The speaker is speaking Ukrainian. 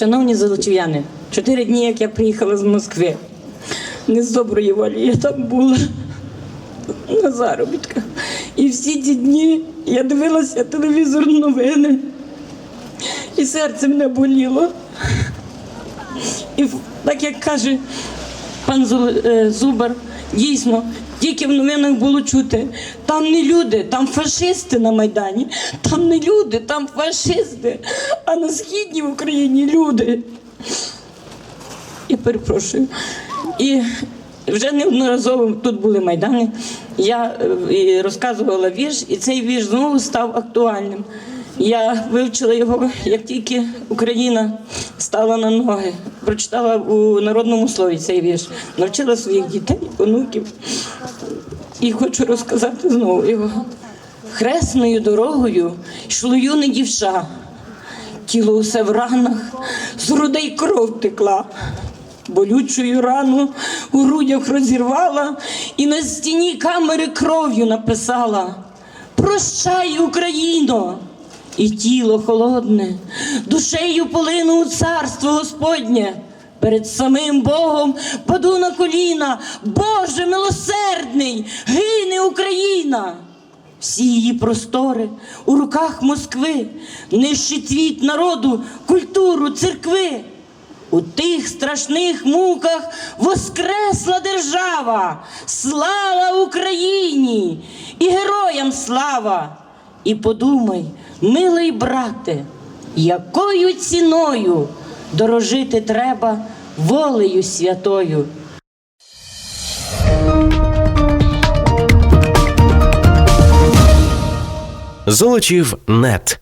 Шановні золочів'яни, чотири дні, як я приїхала з Москви. Не з доброї волі я там була на заробітках. І всі ці дні я дивилася телевізор новини, і серце мене боліло. І так як каже пан е, Зубар, дійсно, тільки в новинах було чути, там не люди, там фашисти на Майдані, там не люди, там фашисти, а на східній Україні люди. Я перепрошую. І вже неодноразово тут були майдани. Я е, розказувала вірш, і цей вірш знову став актуальним. Я вивчила його, як тільки Україна стала на ноги. Прочитала у народному слові цей вірш, навчила своїх дітей, онуків. І хочу розказати знову його. Хресною дорогою йшло юне дівча, тіло усе в ранах, з грудей кров текла. Болючою рану у грудях розірвала і на стіні камери кров'ю написала: Прощай, Україно! І тіло холодне, душею полину у царство Господнє. Перед самим Богом паду на коліна, Боже милосердний, гине Україна! Всі її простори у руках Москви, нищить твіт народу, культуру, церкви. У тих страшних муках воскресла держава. Слава Україні і героям слава! І подумай, милий брате, якою ціною дорожити треба волею святою. Золочів нет.